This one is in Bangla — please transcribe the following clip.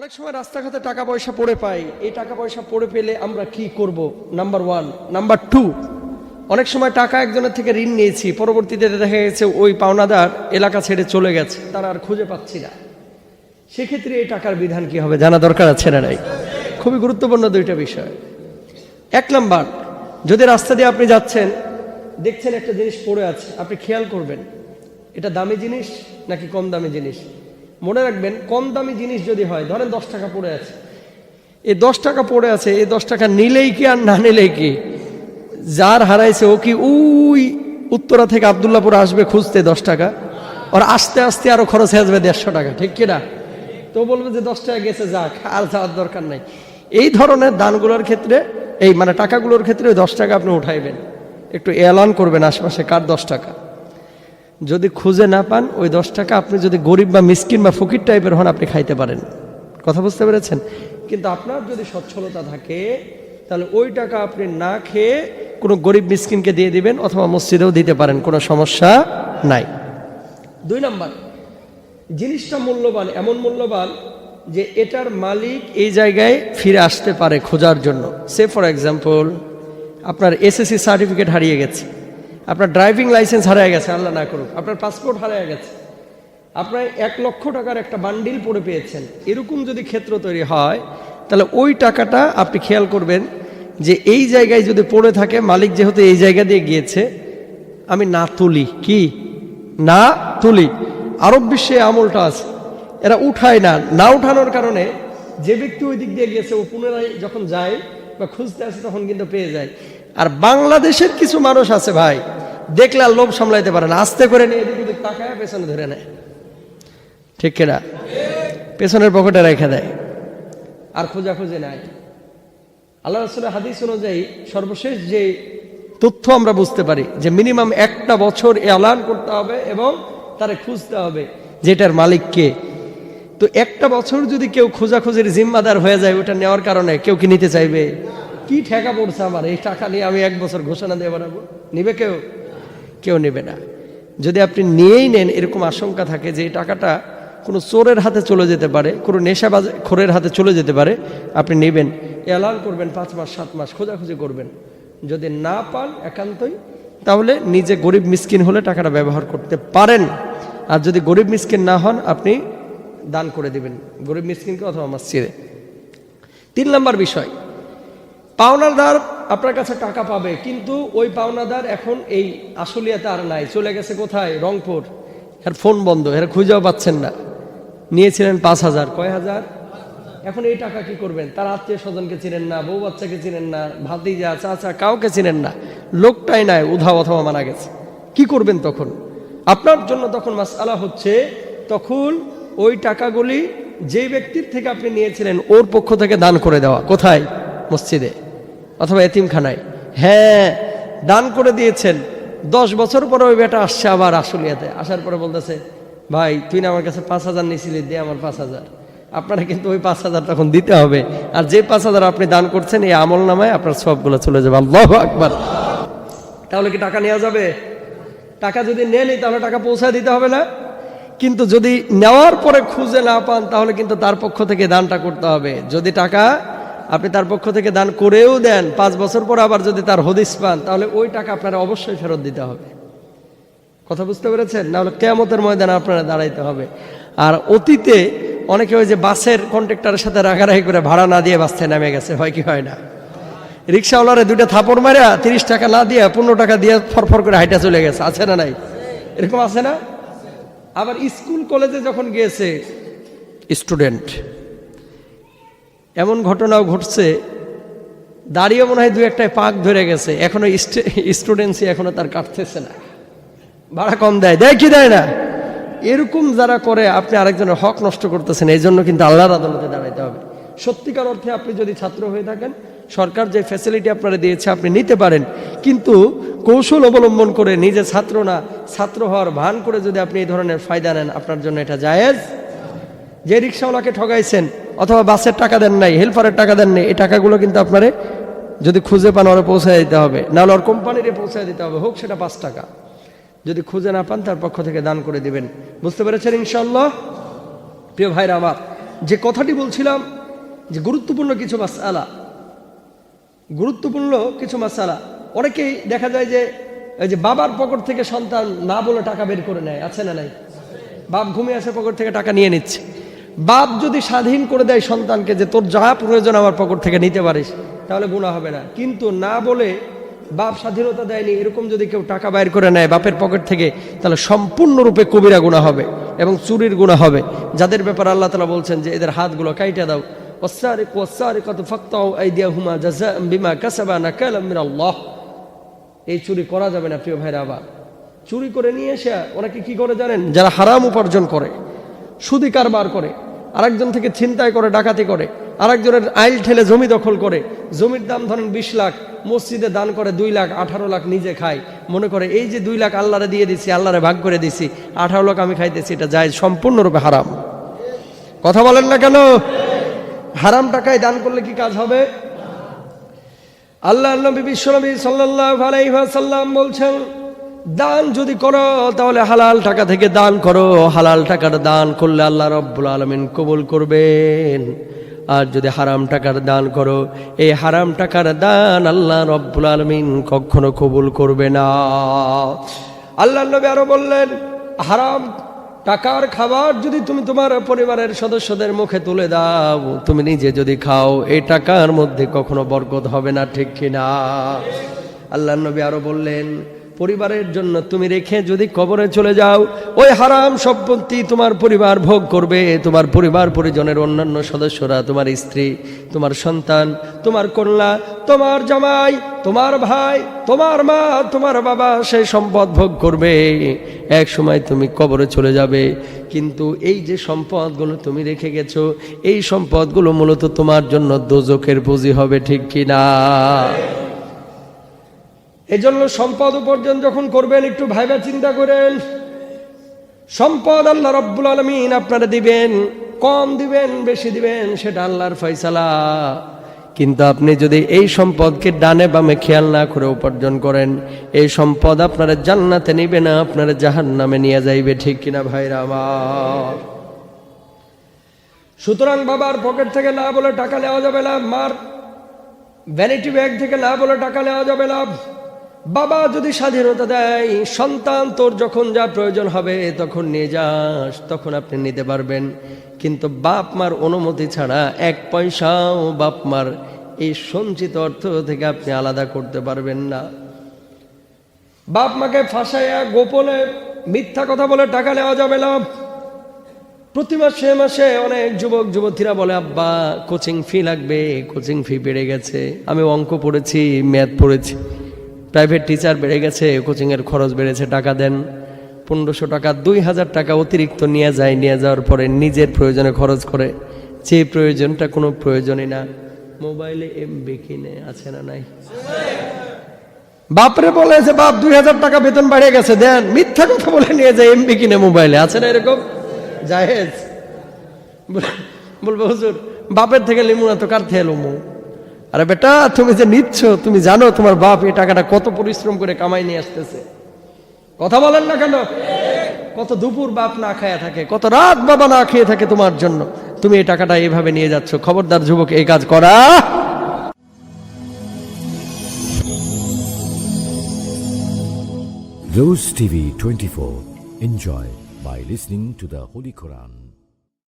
অনেক সময় রাস্তাঘাটে টাকা পয়সা পড়ে পাই। এই টাকা পয়সা পড়ে পেলে আমরা কি করব? নাম্বার ওয়ান নাম্বার টু অনেক সময় টাকা একজনের থেকে ঋণ নিয়েছি। পরবর্তীতে দেখা গেছে ওই পাওনাদার এলাকা ছেড়ে চলে গেছে। তারা আর খুঁজে পাচ্ছি না। সেক্ষেত্রে এই টাকার বিধান কি হবে জানা দরকার আছে না নাই? খুবই গুরুত্বপূর্ণ দুইটা বিষয়। এক নাম্বার, যদি রাস্তা দিয়ে আপনি যাচ্ছেন, দেখছেন একটা জিনিস পড়ে আছে, আপনি খেয়াল করবেন। এটা দামি জিনিস নাকি কম দামি জিনিস? মনে রাখবেন, কম দামি জিনিস যদি হয়, ধরেন দশ টাকা পড়ে আছে। এই দশ টাকা পড়ে আছে, এই দশ টাকা নিলেই কি আর না নিলেই কি? যার হারাইছে ও কি উই উত্তরা থেকে আবদুল্লাপুর আসবে খুঁজতে দশ টাকা? ওর আস্তে আস্তে আরও খরচ হয়ে আসবে দেড়শো টাকা, ঠিক কিনা তো বলবে যে দশ টাকা গেছে, যাক, আর যাওয়ার দরকার নাই। এই ধরনের দানগুলোর ক্ষেত্রে, এই মানে টাকাগুলোর ক্ষেত্রে ওই দশ টাকা আপনি উঠাইবেন। একটু এলান করবেন আশপাশে, কার দশ টাকা? যদি খুঁজে না পান, ওই দশ টাকা আপনি যদি গরিব বা মিসকিন বা ফকির টাইপের হন, আপনি খাইতে পারেন। কথা বুঝতে পেরেছেন? কিন্তু আপনার যদি সচ্ছলতা থাকে, তাহলে ওই টাকা আপনি না খেয়ে কোনো গরিব মিসকিনকে দিয়ে দিবেন অথবা মসজিদেও দিতে পারেন, কোনো সমস্যা নাই। দুই নাম্বার, জিনিসটা মূল্যবান, এমন মূল্যবান যে এটার মালিক এই জায়গায় ফিরে আসতে পারে খোঁজার জন্য। সে, ফর এক্সাম্পল, আপনার এসএসসি সার্টিফিকেট হারিয়ে গেছে। আপনার ড্রাইভিং লাইসেন্স হারিয়ে গেছে, আল্লাহ না করুক। আপনার পাসপোর্ট হারিয়ে গেছে। আপনার এক লক্ষ টাকার একটা বান্ডিল পড়ে পেয়েছেন। এরকম যদি ক্ষেত্র তৈরি হয়, তাহলে ওই টাকাটা আপনি খেয়াল করবেন যে এই জায়গায় যদি পড়ে থাকে, মালিক যেহেতু এই জায়গা দিয়ে গিয়েছে, আমি না তুলি। কি? না তুলি। আরব বিশ্বে আমলটা আছে। এরা উঠায় না। না উঠানোর কারণে যে ব্যক্তি ওই দিক দিয়ে গিয়েছে, ও পুনরায় যখন যায় বা খুঁজতে আসে, তখন কিন্তু পেয়ে যায়। আর বাংলাদেশের কিছু মানুষ আছে ভাই দেখলে আর লোভ সামলাইতে পারে না। আস্তে করে নিয়ে এদিক ওদিক তাকায়, পেছনে ধরে নেয়। ঠিক কিনা? পেছনের পকেটে রেখে দেয়। আর খোঁজাখুঁজি নাই। আল্লাহ রসুলের হাদিস অনুযায়ী সর্বশেষ যে তথ্য আমরা বুঝতে পারি, যে মিনিমাম একটা বছর এ এলান করতে হবে এবং তারে খুঁজতে হবে, যেটার মালিক কে। তো একটা বছর যদি কেউ খোঁজাখুঁজির জিম্মাদার হয়ে যায়, ওটা নেওয়ার কারণে কেউ কি নিতে চাইবে? কি ঠেকা পড়ছে আমার? এই টাকা নিয়ে আমি এক বছর ঘোষণা দিয়ে বেড়াবো? নিবে কেউ? কেউ নেবে না। যদি আপনি নিয়েই নেন, এরকম আশঙ্কা থাকে যে এই টাকাটা কোনো চোরের হাতে চলে যেতে পারে, কোনো নেশাবাজ খোরের হাতে চলে যেতে পারে, আপনি নেবেন, এলান করবেন পাঁচ মাস, সাত মাস, খোঁজাখুঁজি করবেন। যদি না পান একান্তই, তাহলে নিজে গরিব মিসকিন হলে টাকাটা ব্যবহার করতে পারেন। আর যদি গরিব মিসকিন না হন, আপনি দান করে দিবেন। গরিব মিসকিনকে অথবা আমার মসজিদে। তিন নম্বর বিষয় পাওনাদার আপনার কাছে টাকা পাবে, কিন্তু ওই পাওনাদার এখন এই আশুলিয়াতে আর নাই। চলে গেছে কোথায়? রংপুর। এর ফোন বন্ধ, এর খুঁজেও পাচ্ছেন না। নিয়েছিলেন পাঁচ হাজার। কয় হাজার? এখন এই টাকা কি করবেন? তার আত্মীয় স্বজনকে চিনেন না, বউ বাচ্চাকে চিনেন না, ভাতিজা, চাচা, কাউকে চিনেন না। লোকটাই নাই, উধাও অথবা মারা গেছে। কি করবেন তখন? আপনার জন্য তখন মাসালা হচ্ছে, তখন ওই টাকাগুলি যেই ব্যক্তির থেকে আপনি নিয়েছিলেন, ওর পক্ষ থেকে দান করে দেওয়া। কোথায়? মসজিদে। অথবা এতিমখানায়। হ্যাঁ দান করে দিয়েছেন। দশ বছর পরে ওই বেটা আসছে আবার আশুলিয়াতে। আসার পরে বলতেছে, ভাই, তুই না আমার কাছে পাঁচ হাজার নিয়েছিলি দে আমার পাঁচ হাজার। আপনারা কিন্তু ওই পাঁচ হাজার তখন দিতে হবে। আর যে পাঁচ হাজার আপনি দান করছেন, এই আমল নামায় আপনার সবগুলো চলে যাবে। আল্লাহ আকবার। তাহলে কি টাকা নেওয়া যাবে? টাকা যদি নেনই তাহলে টাকা পৌঁছায় দিতে হবে না? কিন্তু যদি নেওয়ার পরে খুঁজে না পান, তাহলে কিন্তু তার পক্ষ থেকে দানটা করতে হবে। যদি টাকা আপনি তার পক্ষ থেকে দান করেও দেন, পাঁচ বছর পর আবার যদি তার হদিস পান, তাহলে ওই টাকা আপনারা অবশ্যই ফেরত দিতে হবে। কথা বুঝতে পেরেছেন? নাহলে কেয়ামতের ময়দানে আপনারা দাঁড়াইতে হবে। আর অতীতে অনেকে ওই যে বাসের কন্ট্রাক্টরের সাথে রাগারাগি করে ভাড়া না দিয়ে বাস থেকে নেমে গেছে, হয় কি হয় না? রিক্সাওয়ালারে দুইটা থাপড় মারা তিরিশ টাকা না দিয়ে পনেরো টাকা দিয়ে ফরফর করে হাইটা চলে গেছে, আছে না নাই? এরকম আছে না? আবার স্কুল কলেজে যখন গিয়েছে, স্টুডেন্ট এমন ঘটনাও ঘটছে। দাঁড়িয়ে মনে হয় দু একটায় পাক ধরে গেছে। এখনও স্টুডেন্টসই এখনও তার কাটতেছে না। ভাড়া কম দেয়। দেয় কি দেয় না? এরকম যারা করে, আপনি আরেকজনের হক নষ্ট করতেছেন। এই জন্য কিন্তু আল্লাহর আদালতে দাঁড়াইতে হবে। সত্যিকার অর্থে আপনি যদি ছাত্র হয়ে থাকেন, সরকার যে ফ্যাসিলিটি আপনারা দিয়েছে, আপনি নিতে পারেন। কিন্তু কৌশল অবলম্বন করে নিজে ছাত্র না, ছাত্র হওয়ার ভান করে যদি আপনি এই ধরনের ফায়দা নেন, আপনার জন্য এটা জায়েজ। যে রিক্সাওয়ালাকে ঠগাইছেন অথবা বাসের টাকা দেন নাই, হেল্পারের টাকা দেন নাই, এই টাকাগুলো কিন্তু আপনারে যদি খুঁজে পান, ওরা পৌঁছায় দিতে হবে। নাহলে ওর কোম্পানিরে পৌঁছায় দিতে হবে, হোক সেটা পাঁচ টাকা। যদি খুঁজে না পান, তার পক্ষ থেকে দান করে দিবেন। বুঝতে পেরেছেন ইনশাল্লাহ প্রিয় ভাইরা আমার, যে কথাটি বলছিলাম, যে গুরুত্বপূর্ণ কিছু মাসালা গুরুত্বপূর্ণ কিছু মাসালা অনেকেই দেখা যায় যে, এই যে বাবার পকেট থেকে সন্তান না বলে টাকা বের করে নেয়, আছে না নাই? বাপ ঘুমিয়ে আসে পকেট থেকে টাকা নিয়ে নিচ্ছে। বাপ যদি স্বাধীন করে দেয় সন্তানকে যে তোর যা প্রয়োজন আমার পকেট থেকে নিতে পারিস তাহলে গুণা হবে না কিন্তু না বলে বাপ স্বাধীনতা দেয়নি এরকম যদি কেউ টাকা বাইর করে নেয় বাপের পকেট থেকে তাহলে সম্পূর্ণরূপে কবিরা গুণা হবে এবং চুরির গুণা হবে যাদের ব্যাপারে আল্লাহ তালা বলছেন যে এদের হাতগুলো কাইটে দাও والسارق والسارقة فاقطعوا أيديهما جزاء بما كسبا نكالا من الله এই চুরি করা যাবে না প্রিয় ভাইরা আবার চুরি করে নিয়ে এসে ওনাকে কি করে জানেন যারা হারাম উপার্জন করে সুদি কারবার করে, আরেকজন থেকে ছিনতাই করে, ডাকাতি করে, আরেকজনের আইল ঠেলে জমি দখল করে, জমির দাম ধরেন বিশ লাখ, মসজিদে দান করে দুই লাখ, আঠারো লাখ নিজে খায়। মনে করে, এই যে দুই লাখ আল্লাহরে দিয়ে দিছি, আল্লাহরে ভাগ করে দিছি, আঠারো লাখ আমি খাইতেছি, এটা যায় সম্পূর্ণরূপে হারাম। কথা বলেন না কেন? হারাম টাকায় দান করলে কি কাজ হবে? আল্লাহ নবী বিশ্বনবী সাল্লাল্লাহু আলাইহি ওয়াসাল্লাম বলছেন দান যদি করো, তাহলে হালাল টাকা থেকে দান করো। হালাল টাকার দান করলে আল্লাহ রব্বুল আলমিন কবুল করবেন। আর যদি হারাম টাকার দান করো, এই হারাম টাকার দান আল্লাহ রব্বুল আলমিন কখনো কবুল করবে না। আল্লাহ নবী আরও বললেন, হারাম টাকার খাবার যদি তুমি তোমার পরিবারের সদস্যদের মুখে তুলে দাও, তুমি নিজে যদি খাও, এই টাকার মধ্যে কখনো বরকত হবে না, ঠিক কিনা? আল্লাহ নবী আরও বললেন পরিবারের জন্য তুমি রেখে যদি কবরে চলে যাও, ওই হারাম সম্পত্তি তোমার পরিবার ভোগ করবে। তোমার পরিবার পরিজনের অন্যান্য সদস্যরা, তোমার স্ত্রী, তোমার সন্তান, তোমার কন্যা, তোমার জামাই, তোমার ভাই, তোমার মা, তোমার বাবা সেই সম্পদ ভোগ করবে। এক সময় তুমি কবরে চলে যাবে। কিন্তু এই যে সম্পদগুলো তুমি রেখে গেছো, এই সম্পদগুলো মূলত তোমার জন্য দোজখের পুঁজি হবে, ঠিক কিনা? এজন্য সম্পদ উপার্জন যখন করবেন, একটু ভাইবা চিন্তা করেন। সম্পদ আল্লাহ রব্বুল আলমিন আপনারা দিবেন, কম দিবেন, বেশি দিবেন, সেটা আল্লাহর ফয়সালা। কিন্তু আপনি যদি এই সম্পদকে ডানে বামে খেয়াল না করে উপার্জন করেন, এই সম্পদ আপনারা জান্নাতে নিবে না, আপনারা জাহান নামে নিয়ে যাইবে, ঠিক কিনা ভাইরা আমার? সুতরাং বাবার পকেট থেকে না বলে টাকা নেওয়া যাবে না, মার ভ্যানিটি ব্যাগ থেকে না বলে টাকা নেওয়া যাবে না। বাবা যদি স্বাধীনতা দেয়, সন্তান তোর যখন যা প্রয়োজন হবে তখন নিয়ে যাস, তখন আপনি নিতে পারবেন। কিন্তু বাপ মার অনুমতি ছাড়া এক পয়সাও বাপ মার এই সঞ্চিত অর্থ থেকে আপনি আলাদা করতে পারবেন না। বাপ মাকে ফাঁসাইয়া গোপনে মিথ্যা কথা বলে টাকা নেওয়া যাবে না। প্রতি মাসে মাসে অনেক যুবক, যুবতীরা বলে, আব্বা কোচিং ফি লাগবে কোচিং ফি বেড়ে গেছে। আমি অঙ্ক পড়েছি ম্যাথ পড়েছি। প্রাইভেট টিচার বেড়ে গেছে কোচিংয়ের খরচ বেড়েছে, টাকা দেন। পনেরোশো টাকা, দুই হাজার টাকা অতিরিক্ত নিয়ে যায়, নিয়ে যাওয়ার পরে নিজের প্রয়োজনে খরচ করে। যে প্রয়োজনটা কোনো প্রয়োজনই না। মোবাইলে এমবি কিনে, আছে না নাই? বাপরে বলে যে, বাপ, দুই হাজার টাকা বেতন বাড়িয়ে গেছে, দেন। মিথ্যা কথা বলে নিয়ে যায় এমবি কিনে মোবাইলে। আছে না এরকম? জাহেজ বলব হুজুর, বাপের থেকে লিমু না তো কার থেকে লমু? আরে বেটা, তুমি যে নিচ্ছ, তুমি জানো তোমার বাপ এই টাকাটা কত পরিশ্রম করে কামাই নিয়ে আসতেছে। কথা বলেন না কেন? কত দুপুর বাপ না খায়া থাকে, কত রাত বাবা না খেয়ে থাকে তোমার জন্য। তুমি এই টাকাটা এইভাবে নিয়ে যাচ্ছ। খবরদার যুবক, এই কাজ করা। Rose TV 24. Enjoy by listening to the Holy Quran.